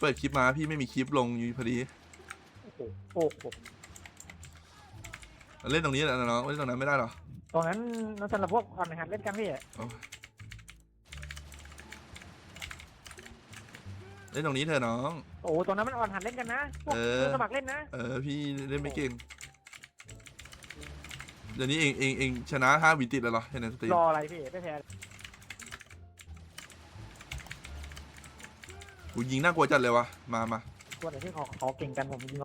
เปิดคลิปมาพี่ไม่มีคลิปลงอยู่พอดีโอ้โหโอ้โหเล่นตรงนี้แหละน้องเล่นตรงนั้นไม่ได้หรอตรงนั้นนั่นสำหรับพวกอ่อนหัดเล่นกันพี่เล่นตรงนี้เถอะน้อง โอ้โหตรงนั้นมันอ่อนหัดเล่นกันนะ พวกเออมือสมัครเล่นนะ เออพี่เล่นไม่เก่ง เดี๋ยวนี้เองเองเองชนะห้าวินติดแล้วเหรอเห็นในสตรีมรออะไรพี่ไม่แพ้ กูยิงน่ากลัวจัดเลยวะมามาตัวไหนที่เขาเขาเก่งกันผมยิง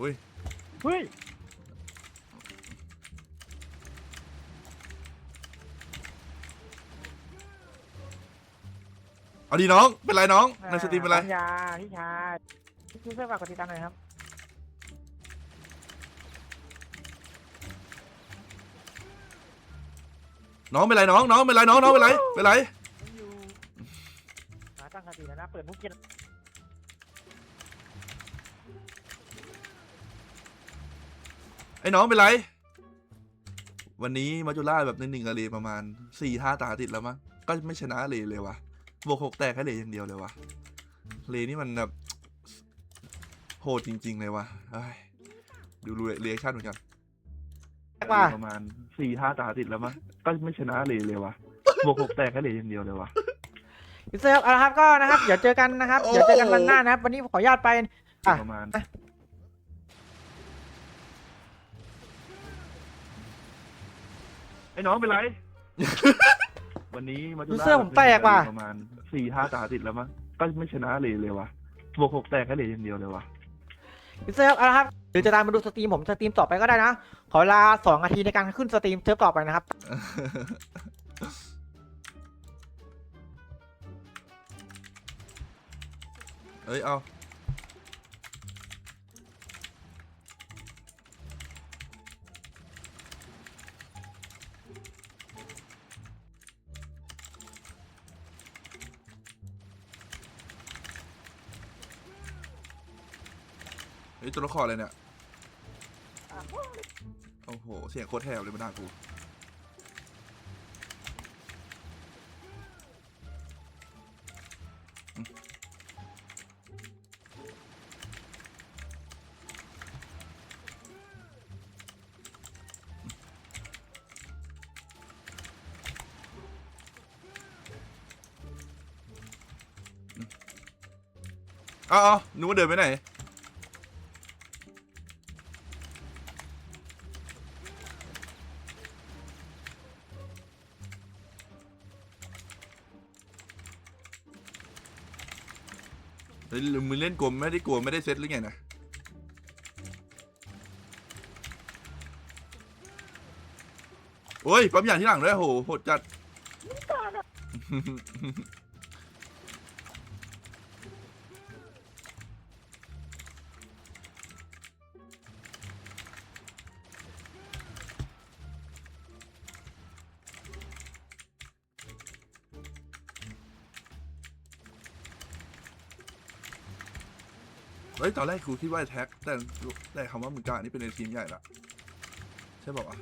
อุ้ยเฮ้ยเอาดีน้องเป็นไรน้องในสตรีมเป็นไรปัญญาพี่ชาย พี่เสื้อฝากกดติดตามหน่อยครับน้องเป็นไรน้องน้องเป็นไรน้องน้องเป็นไรเป็นไรหาตั้งสติแล้วนะเปิดมุกเก็ตไอ้น้องเป็นไร วันนี้มาจูล่าแบบหนึ่งๆกับเลประมาณสี่ห้าตาติดแล้วมั้งก็ไม่ชนะเลเลยวะบวกหกแตกแค่เลอย่างเดียวเลยวะเลนี่มันแบบ โหดจริง ๆ เลยวะเอ้ยดูเรีแอคชั่นเหมือนกันว่าประมาณสี่ห้าตาติดแล้วมั้งก็ไม่ชนะเลยเลยวะบวกหกแตกแค่เลยอย่างเดียวเลยวะพี่เสื้อเอาละครับก็นะครับเดี๋ยวเจอกันนะครับโอ้เดี๋ยวเจอกันวันหน้านะครับ วันนี้ขออนุญาตไปอะประมาณไอ้น้องเป็นไร วันนี้มาดูเสื้อผมแตกว่ะประมาณสี่ห้าตาติดแล้วมั้งก็ไม่ชนะเลยเลยวะบวกหกแตกแค่เลยอย่างเดียวเลยวะ พี่เสื้อเอาละครับหรือจะตามมาดูสตรีมผมสตรีมต่อไปก็ได้นะ ขอเวลาสองนาทีในการขึ้นสตรีมเซิร์ฟต่อไปนะครับ เอ้ยเอา เฮ้ยตัวละครอะไรเนี่ยโอ้โหเสียงโคตรแหบเลยมาด่ากูเอ้าวนึกว่าเดินไปไหน กลัวไม่ได้กลัวไม่ได้เซ็ตหรือไงนะโอ้ยปั๊มยางที่หลังด้วยโหโหดจัด เฮ้ยตอนแรกครูคิดว่าแท็ก แต่แต่คำว่ามึงกานี่เป็นในทีมใหญ่ละใช่ป่าวะ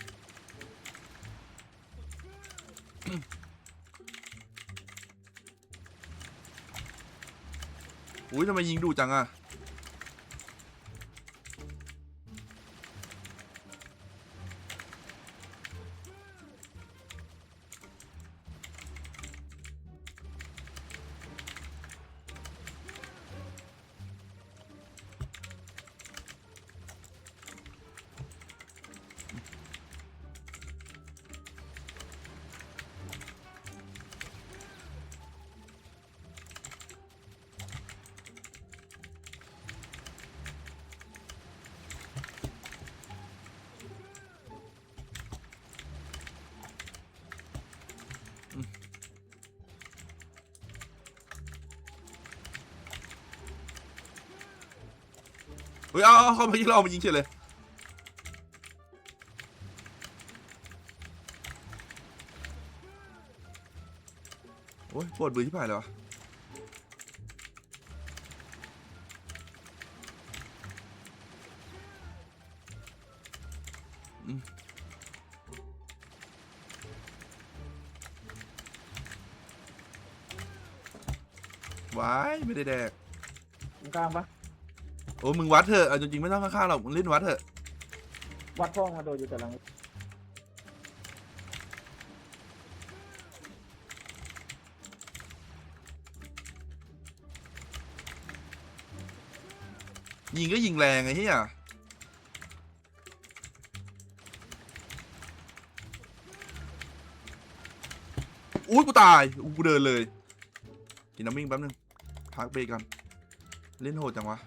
อุ้ยทำไมยิงดูจังอะ ฮ้ยเอาเขามายิงเรามายิงเฉยเลยโอ้ยปวดมือที่ผ่านเลยวะว้ายไม่ได้แดก ตรงกลางปะ โอ้มึงวัดเถอะเอาจริงๆไม่ต้องข้างๆหรอกมึงเล่นวัดเถอะวัดพ่อมาโดนอยู่แต่หลังยิงก็ยิงแรงไอ้เหี้ยอุ้ยกูตายอู้กูเดินเลย กินน้ำวิ่งแป๊บนึงพักเบรกกัน เล่นโหดจังวะ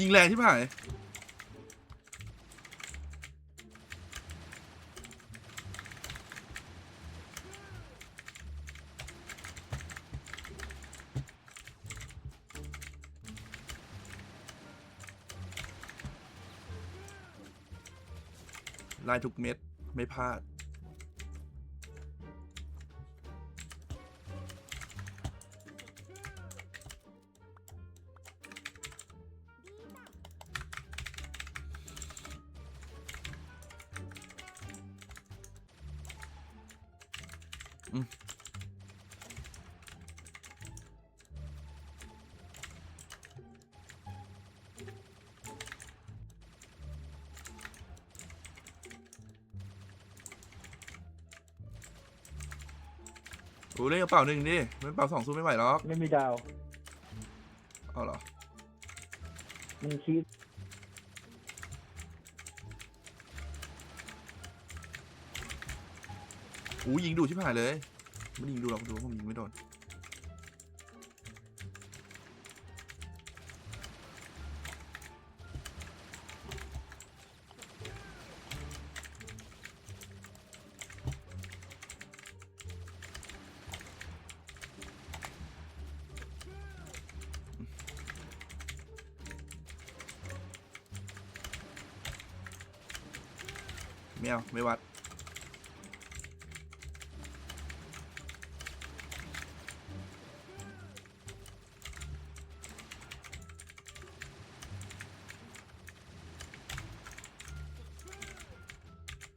ยิงแรงที่ผ่านลายทุกเม็ด ไม่พลาด อ้เล่นกระเป๋าหนึ่งดิเล่นกระเป๋าสองสู้ไม่ไหวหรอก ไม่มีดาว เอาเหรอมึงคิด อู้ยิงดูชิบหายเลยไม่ยิงดูหรอกดูผมยิงไม่โดนไม่เอาไม่วัด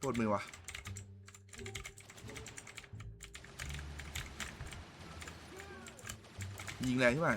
ปวดมือว่ะยิงแรงใช่ไหม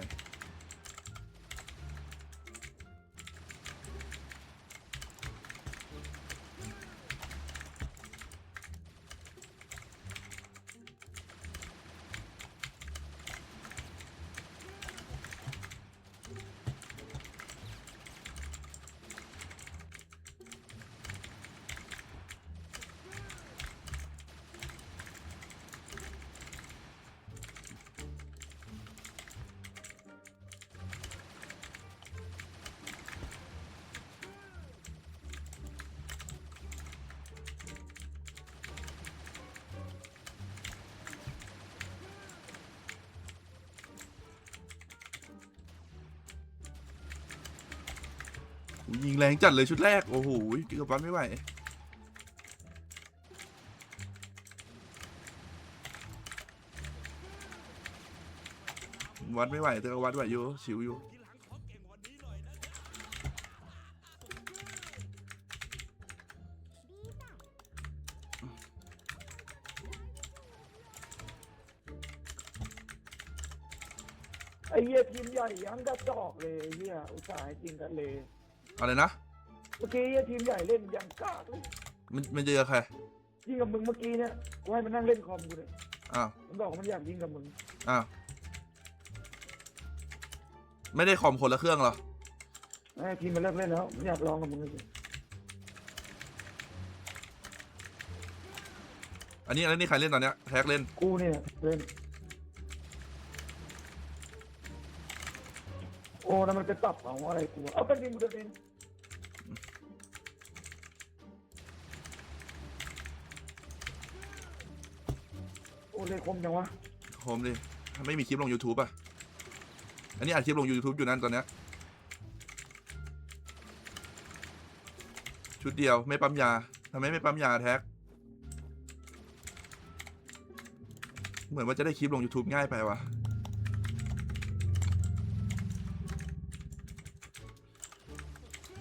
ยิงแรงจัดเลยชุดแรก โอ้โหเกือบวัดไม่ไหววัดไม่ไหวแต่ก็วัดไหวอยู่ชิวอยู่ไอ้เหี้ยทีมใหญ่ยังกระจอกเลยเหี้ยอุตส่าห์ให้จริงกันเลย อะไรนะ เมื่อกี้ไอ้ทีมใหญ่เล่นยังกากเลยมันมันเจอใครยิงกับมึงเมื่อกี้เนี่ยกูให้มันนั่งเล่นคอมกูเลยอ้าวมันบอกว่ามันอยากยิงกับมึงอ้าวไม่ได้คอมคนละเครื่องเหรอไอ้ทีมมันเลิกเล่นแล้วมันอยากลองกับมึงเลยอันนี้อันนี้ใครเล่นตอนเนี้ยแท็กเล่นกูเนี่ยเล่นโอ้แล้วมันจะตับเอาอะไรกูเอาเป็นทีมกูจะเป็น โอ้เลยคมจังวะโฮมดิไม่มีคลิปลง YouTube อะ อันนี้อัดคลิปลง YouTube อยู่นั่นตอนเนี้ยชุดเดียวไม่ปั๊มยาทำไมไม่ปั๊มยาแท็ก เหมือนว่าจะได้คลิปลง YouTube ง่ายไปวะ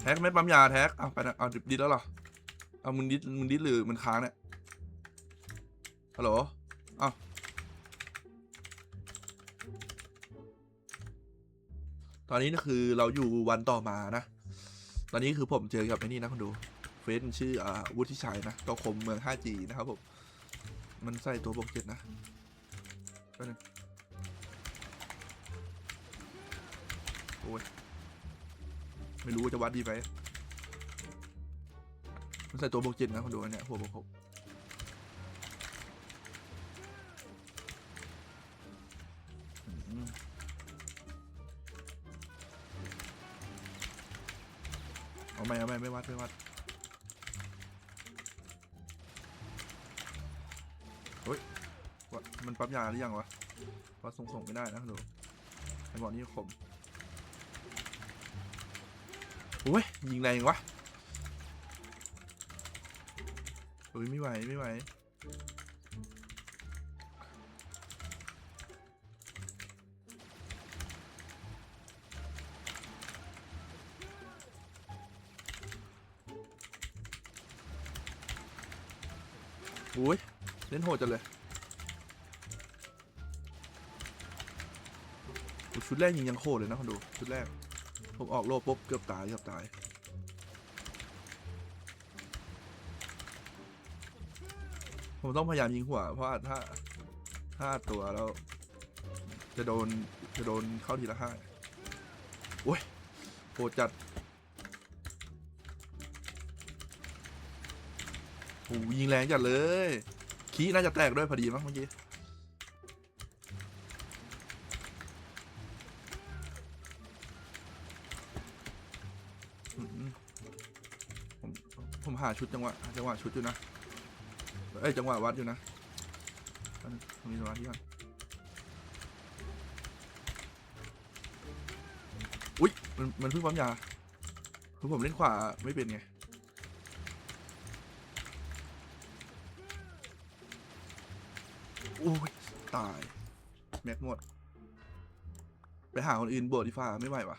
แท็กไม่ปั๊มยาแท็กเอาไปนะเอาดิดแล้วเหรอ เอามึงดิดมึงดิดหรือมันค้างเนี่ยฮัลโหล เอาตอนนี้ก็คือเราอยู่วันต่อมานะ ตอนนี้คือผมเจอกับไอ้นี่นะคุณดู เฟซชื่ออ่าวุฒิชัยนะก็คมเมือง 5G นะครับผม มันใส่ตัวบวกเจ็ดนะแป๊บนึงโอ้ย ไม่รู้ว่าจะวัดดีไหมมันใส่ตัวบวกเจ็ดนะคุณดูอันเนี้ยหัวบวกหก เอาไม่เอาไม่ไม่วัดไม่วัดว่ามันปั๊มยาหรือยังวะวัดส่งส่งไม่ได้นะดูไอ้บอลนี่ขมโอ้ยยิงแรงวะเฮ้ยไม่ไหวไม่ไหว อ้ยเล่นโหดจังเลยชุดแรกยิงยังโคตรเลยนะคนดูชุดแรก ผมออกโลปุ๊บเกือบตายเกือบตายผมต้องพยายามยิงหัว เพราะถ้าถ้าตัวแล้ว จะโดนจะโดนเข้าทีละห้าโอ้ยโหดจัด โอ้ยิงแรงจัดเลยคีน่าจะแตกด้วยพอดีมั้งเมื่อกี้ผมผมหาชุดจังหวะจังหวะชุดอยู่นะเอ้ยจังหวะวัดอยู่นะผมมีสมาธิก่อนอุ๊ยมันมันเพิ่งปั๊มยาคือผมเล่นขวาไม่เป็นไงโอ้ย ตาย แม็กหมด ไปหาคนอื่นโบดดีฟ้าไม่ไหววะ